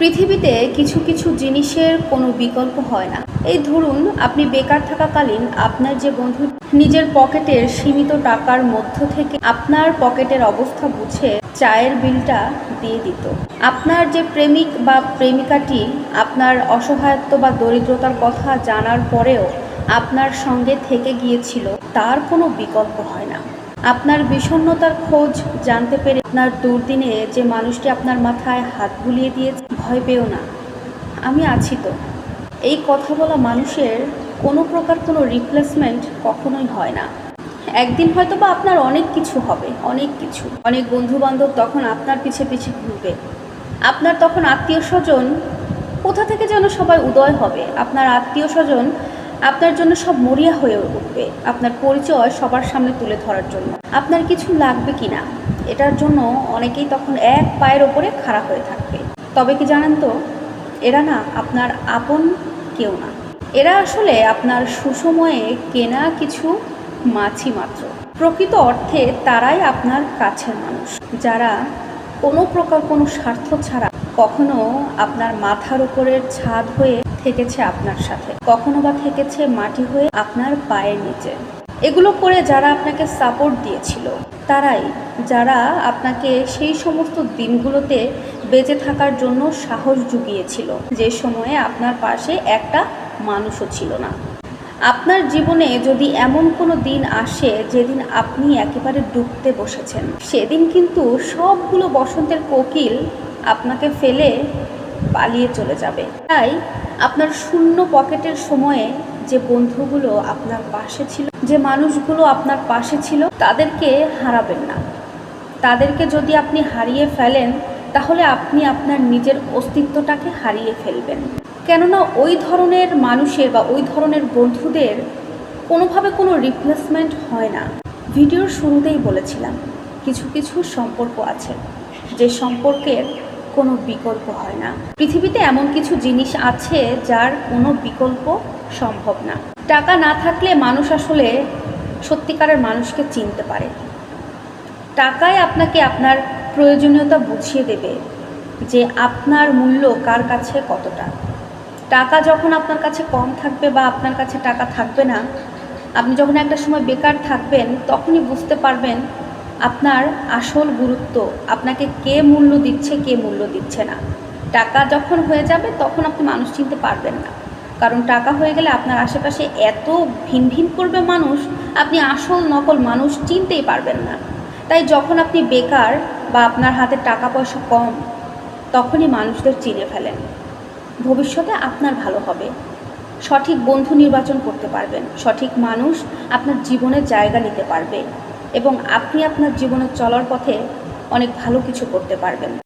পৃথিবীতে কিছু কিছু জিনিসের কোনো বিকল্প হয় না। এই ধরুন, আপনি বেকার থাকাকালীন আপনার যে বন্ধু নিজের পকেটের সীমিত টাকার মধ্য থেকে আপনার পকেটের অবস্থা বুঝে চায়ের বিলটা দিয়ে দিত। আপনার যে প্রেমিক বা প্রেমিকাটি আপনার অসহায়ত্ব বা দরিদ্রতার কথা জানার পরেও আপনার সঙ্গে থেকে গিয়েছিল, তার কোনো বিকল্প হয় না। আপনার বিষণ্ণতার খোঁজ জানতে পেরে আপনার দুর্দিনে যে মানুষটি আপনার মাথায় হাত বুলিয়ে দিয়েছে, ভয় পেও না। আমি আছি তো। এই কথা বলা মানুষের কোনো প্রকার কোনো রিপ্লেসমেন্ট কখনোই হয় না। একদিন হয়তো বা আপনার অনেক কিছু হবে, অনেক কিছু। অনেক বন্ধু বান্ধব তখন আপনার পিছে পিছে ঘুরবে। আপনার তখন আত্মীয় স্বজন কোথা থেকে যেন সবাই উদয় হবে? আপনার আত্মীয় স্বজন আপনার জন্য সব মরিয়া হয়ে উঠবে আপনার পরিচয় সবার সামনে তুলে ধরার জন্য। আপনার কিছু লাগবে কি না? এটার জন্য অনেকেই তখন এক পায়ের ওপরে খাড়া হয়ে থাকবে। তবে কি জানেন তো, এরা না আপনার আপন কেউ না। এরা আসলে আপনার সুসময়ে কেনা কিছু মাছি মাত্র। প্রকৃত অর্থে তারাই আপনার কাছের মানুষ। যারা কোনো প্রকার কোনো স্বার্থ ছাড়া কখনো আপনার মাথার উপরের ছাদ হয়ে থেকেছে আপনার সাথে। কখনো বা থেকেছে মাটি হয়ে আপনার পায়ের নিচে। এগুলো করে যারা আপনাকে সাপোর্ট দিয়েছিল, তারাই যারা আপনাকে সেই সমস্ত দিনগুলোতে বেঁচে থাকার জন্য সাহস জুগিয়েছিল, যে সময়ে আপনার পাশে একটা মানুষও ছিল না। আপনার জীবনে যদি এমন কোনো দিন আসে, যেদিন আপনি একেবারে ডুবতে বসেছেন, সেদিন কিন্তু সবগুলো বসন্তের কোকিল আপনাকে ফেলে পালিয়ে চলে যাবে। তাই আপনার শূন্য পকেটের সময়ে যে বন্ধুগুলো আপনার পাশে ছিল, যে মানুষগুলো আপনার পাশে ছিল, তাদেরকে হারাবেন না। তাদেরকে যদি আপনি হারিয়ে ফেলেন, তাহলে আপনি আপনার নিজের অস্তিত্বটাকে হারিয়ে ফেলবেন। কেননা ওই ধরনের মানুষের বা ওই ধরনের বন্ধুদের কোনোভাবে কোনো রিপ্লেসমেন্ট হয় না। ভিডিওর শুরুতেই বলেছিলাম, কিছু কিছু সম্পর্ক আছে, যে সম্পর্কের কোনো বিকল্প হয় না। পৃথিবীতে এমন কিছু জিনিস আছে যার কোনো বিকল্প সম্ভব না। টাকা না থাকলে মানুষ আসলে সত্যিকারের মানুষকে চিনতে পারে। টাকাই আপনাকে আপনার প্রয়োজনীয়তা বুঝিয়ে দেবে যে আপনার মূল্য কার কাছে কতটা। টাকা যখন আপনার কাছে কম থাকবে বা আপনার কাছে টাকা থাকবে না, আপনি যখন একটা সময় বেকার থাকবেন, তখনই বুঝতে পারবেন আপনার আসল গুরুত্ব, আপনাকে কে মূল্য দিচ্ছে, কে মূল্য দিচ্ছে না। টাকা যখন হয়ে যাবে, তখন আপনি মানুষ চিনতে পারবেন না। কারণ টাকা হয়ে গেলে আপনার আশেপাশে এত ভিন ভিন করবে মানুষ, আপনি আসল নকল মানুষ চিনতেই পারবেন না। তাই যখন আপনি বেকার বা আপনার হাতে টাকা পয়সা কম, তখনই মানুষদের চিনে ফেলেন। ভবিষ্যতে আপনার ভালো হবে। সঠিক বন্ধু নির্বাচন করতে পারবেন। সঠিক মানুষ আপনার জীবনের জায়গা নিতে পারবে। এবং আপনি আপনার জীবনে চলার পথে অনেক ভালো কিছু করতে পারবেন।